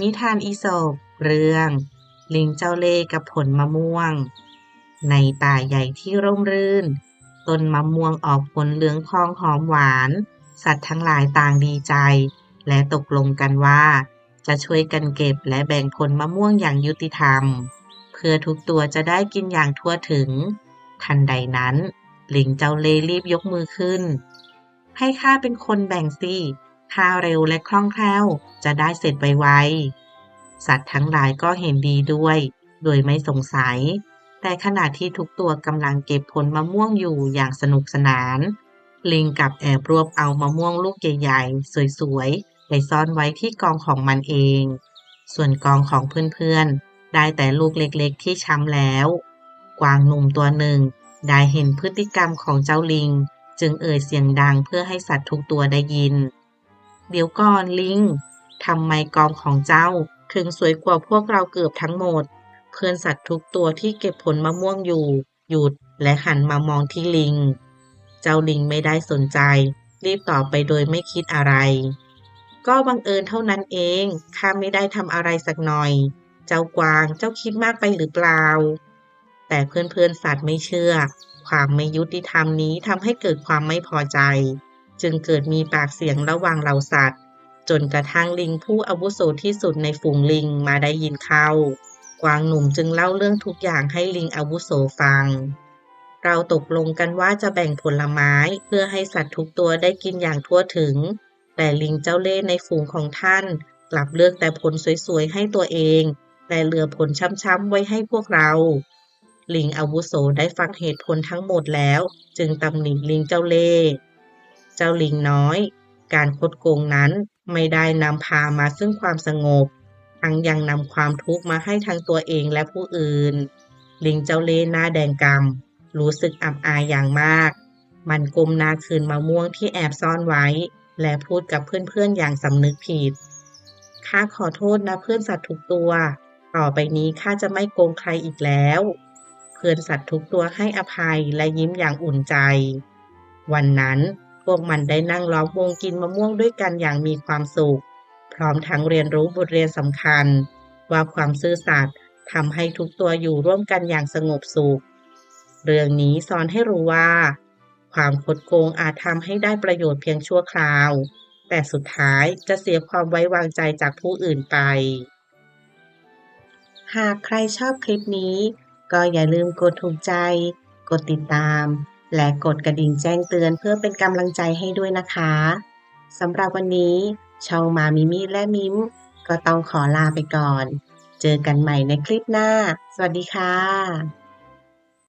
นิทานอีสปเรื่อง ลิงเจ้าเล่กับผลมะม่วง ในป่าใหญ่ที่ร่มรื่น ต้นมะม่วงออกผลเหลืองทองหอมหวาน สัตว์ทั้งหลายต่างดีใจ และตกลงกันว่า จะช่วยกันเก็บและแบ่งผลมะม่วงอย่างยุติธรรม เพื่อทุกตัวจะได้กินอย่างทั่วถึง ทันใดนั้น ลิงเจ้าเล่รีบยกมือขึ้น ให้ข้าเป็นคนแบ่งสิ ข้าเร็วและคล่องแคล่ว จะได้เสร็จไวๆ สัตว์ทั้งหลายก็เห็นดีด้วย โดยไม่สงสัย แต่ขณะที่ทุกตัวกำลังเก็บผลมะม่วงอยู่อย่างสนุกสนาน ลิงกับแอบรวบเอามะม่วงลูกใหญ่ๆ สวยๆ ไปซ่อนไว้ที่กองของมันเอง ส่วนกองของเพื่อนๆ ได้แต่ลูกเล็กๆ ที่ช้ำแล้ว กวางหนุ่มตัวหนึ่งได้เห็นพฤติกรรมของเจ้าลิง จึงเอ่ยเสียงดังเพื่อให้สัตว์ทุกตัวได้ยิน เดี๋ยวก่อนลิงทำไมกองของเจ้า ถึงสวยกว่าพวกเราเกือบทั้งหมด เพื่อนสัตว์ทุกตัวที่เก็บผลมะม่วงอยู่ หยุดและหันมามองที่ลิง เจ้าลิงไม่ได้สนใจ รีบตอบไปโดยไม่คิดอะไร ก็บังเอิญเท่านั้นเองข้าไม่ได้ทำอะไรสักหน่อย เจ้ากวางเจ้าคิดมากไปหรือเปล่า แต่เพื่อนๆสัตว์ไม่เชื่อ ความไม่ยุติธรรมนี้ทำให้เกิดความไม่พอใจ จึงเกิดมีปากเสียงระหว่างเหล่าสัตว์ จนกระทั่งลิงผู้อาวุโสที่สุดในฝูงลิงมาได้ยินเข้ากวางหนุ่มจึงเล่าเรื่องทุกอย่างให้ลิงอาวุโสฟัง เราตกลงกันว่าจะแบ่งผลไม้เพื่อให้สัตว์ทุกตัวได้กินอย่างทั่วถึง แต่ลิงเจ้าเล่ห์ในฝูงของท่าน กลับเลือกแต่ผลสวยๆให้ตัวเอง แต่เหลือผลช้ำๆไว้ให้พวกเราลิงอาวุโสได้ฟังเหตุผลทั้งหมดแล้ว จึงตำหนิลิงเจ้าเล่ห์ เจ้าลิงน้อย การคดโกงนั้นไม่ได้นำพามาซึ่งความสงบ ทั้งยังนำความทุกข์มาให้ทั้งตัวเองและผู้อื่น ลิงเจ้าเล่หน้าแดงกำรู้สึกอับอายอย่างมาก มันก้มหน้าคืนมะม่วงที่แอบซ่อนไว้ และพูดกับเพื่อนๆอย่างสำนึกผิดข้าขอโทษนะเพื่อนสัตว์ทุกตัว ต่อไปนี้ข้าจะไม่โกงใครอีกแล้ว เพื่อนสัตว์ทุกตัวให้อภัยและยิ้มอย่างอุ่นใจ วันนั้น พวกมันได้นั่งล้อมวงกินมะม่วงด้วยกันอย่างมีความสุข พร้อมทั้งเรียนรู้บทเรียนสำคัญ ว่าความซื่อสัตย์ทำให้ทุกตัวอยู่ร่วมกันอย่างสงบสุข เรื่องนี้สอนให้รู้ว่า ความคดโกงอาจทำให้ได้ประโยชน์เพียงชั่วคราว แต่สุดท้ายจะเสียความไว้วางใจจากผู้อื่นไป หากใครชอบคลิปนี้ ก็อย่าลืมกดถูกใจ กดติดตาม และกดกระดิ่งแจ้งเตือนเพื่อเป็นกำลังใจให้ด้วยนะคะสำหรับวันนี้ช่องมามิมี่และมิมก็ต้องขอลาไปก่อน เจอกันใหม่ในคลิปหน้า สวัสดีค่ะ